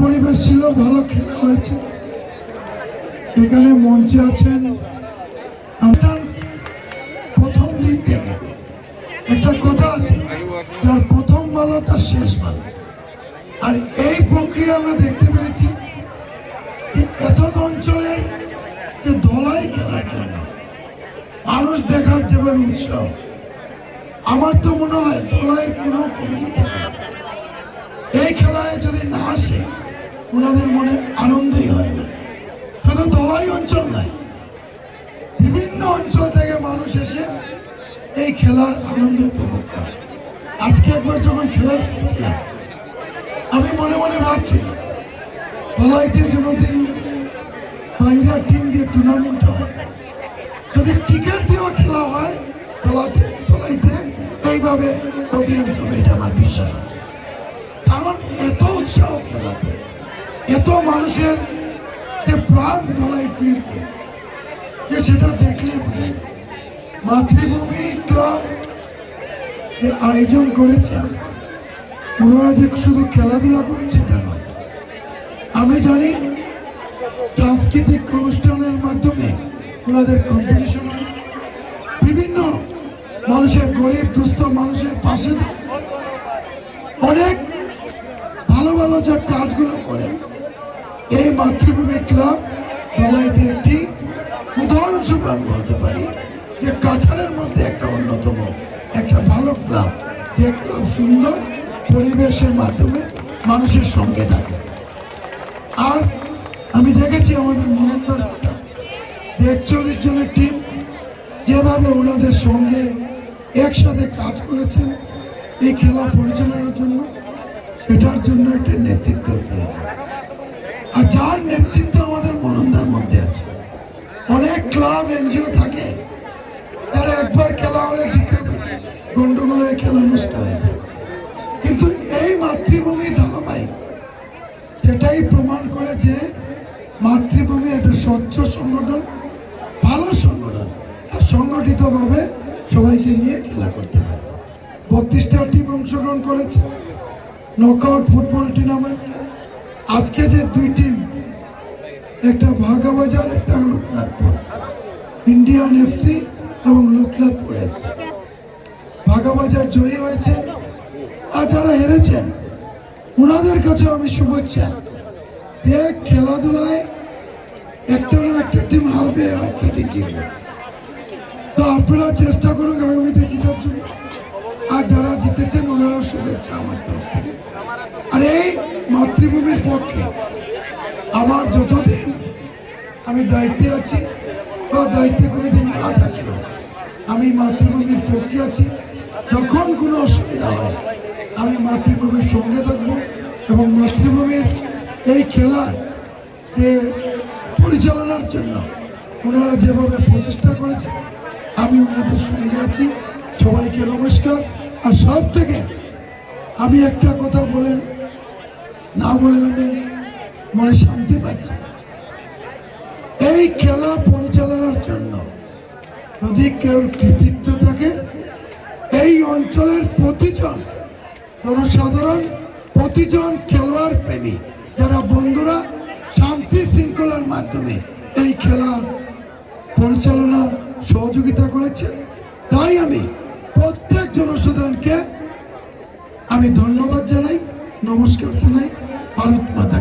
পরিবেশ ছিল ভালো, খেলা হয়েছে। এখানে মঞ্চে আছেন প্রথম দিন থেকে। একটা কথা আছে যার প্রথম ভালো তার শেষ ভালো আর এই প্রক্রিয়া আমরা দেখতে পেরেছি যে এত অঞ্চলের যে দলাই খেলার জন্য মানুষ দেখার যেভাবে উৎসাহ, আমার তো মনে হয় দলাইয়ের কোনো ফ্যামিলি এই খেলায় যদি না আসে ওনাদের মনে আনন্দই হয় না। শুধু দলাই অঞ্চল নাই, বিভিন্ন অঞ্চল থেকে মানুষ এসে এই খেলার আনন্দ উপভোগ করে। আজকে একবার যখন খেলা দেখেছিলাম, আমি মনে মনে ভাবছিলাম দলাইতে কোনোদিন বাইরের টিম দিয়ে টুর্নামেন্ট হয়। যদি টিকিট দিয়েও খেলা হয়, দলাতে, দলাইতে, এইভাবে অডিয়েন্স হবে এটা আমার বিশ্বাস আছে। কারণ এত উৎসাহ খেলাতে এত মানুষের যে প্রাণ দলাই ফিল্ডে যে সেটা দেখলে যায়। মাতৃভূমি ক্লাব যে আয়োজন করেছে, ওনারা যে শুধু খেলাধুলা করেন সেটা নয় আমি জানি সাংস্কৃতিক অনুষ্ঠানের মাধ্যমে ওনাদের কম্পিটিশন হয় বিভিন্ন মানুষের গরিব, দুস্থ মানুষের পাশে। অনেক ভালো ভালো যা কাজগুলো করেন এই মাতৃভূমি ক্লাব দলাইতে একটি উদাহরণস্বরূপ আমি বলতে পারি যে কাছাড়ের মধ্যে একটা অন্যতম, একটা ভালো ক্লাব। যে ক্লাব সুন্দর পরিবেশের মাধ্যমে মানুষের সঙ্গে থাকে। আর আমি দেখেছি আমাদের মনন্দার কথা, যে একচল্লিশ জনের টিম যেভাবে ওনাদের সঙ্গে একসাথে কাজ করেছেন, এই খেলা পরিচালনার জন্য, সেটার জন্য একটা নেতৃত্ব প্রয়োজন। আর যার নেতৃত্ব আমাদের মনন্দার মধ্যে আছে। অনেক ক্লাব, এনজিও থাকে, তারা একবার খেলা হলে গন্ডগোল হয়ে খেলা নষ্ট হয়ে যায়। কিন্তু এই মাতৃভূমি ধারাবাহিক, সেটাই প্রমাণ করে যে মাতৃভূমি একটা স্বচ্ছ সংগঠন, ভালো সংগঠন, আর সংগঠিতভাবে সবাইকে নিয়ে খেলা করতে পারে। বত্রিশটা টিম অংশগ্রহণ করেছে। নকআউট ফুটবল টুর্নামেন্ট আজকে যে দুই টিম একটা ভাগাবাজার, একটা লোকনাথপুর ইন্ডিয়ান এফসি এবং লোকনাথপুর এফসি ভাগাবাজার জয়ী হয়েছেন আর যারা হেরেছেন, ওনাদের কাছে আমি শুভেচ্ছা। যে খেলাধুলায় একটা না একটা টিম হারবে, একটা টিম জিতবে। তো আপনারা চেষ্টা করুন আগামীতে জেতার জন্য। আর যারা জিতেছেন, ওনারাও শুভেচ্ছা আমার তরফ থেকে। আর এই মাতৃভূমির পক্ষে আমার যতদিন আমি দায়িত্বে আছি বা দায়িত্বে কোনোদিন না থাকলেও। আমি মাতৃভূমির পক্ষে আছি। যখন কোনো অসুবিধা হয়, আমি মাতৃভূমির সঙ্গে থাকব এবং মাতৃভূমির এই খেলার যে পরিচালনার জন্য ওনারা যেভাবে প্রচেষ্টা করেছে আমি ওনাদের সঙ্গে আছি। সবাইকে নমস্কার। আর সব থেকে আমি একটা কথা বলেন না বলে আমি মনে শান্তি পাচ্ছি। এই খেলা পরিচালনার জন্য যদি কেউ কৃতিত্ব থাকে, এই অঞ্চলের প্রতিজন জনসাধারণ, প্রতিজন খেলোয়াড় প্রেমী, যারা বন্ধুরা শান্তি শৃঙ্খলার মাধ্যমে এই খেলা পরিচালনা সহযোগিতা করেছেন তাই আমি প্রত্যেক জনসাধারণকে আমি ধন্যবাদ জানাই, নমস্কার জানাই, ভারত মাতা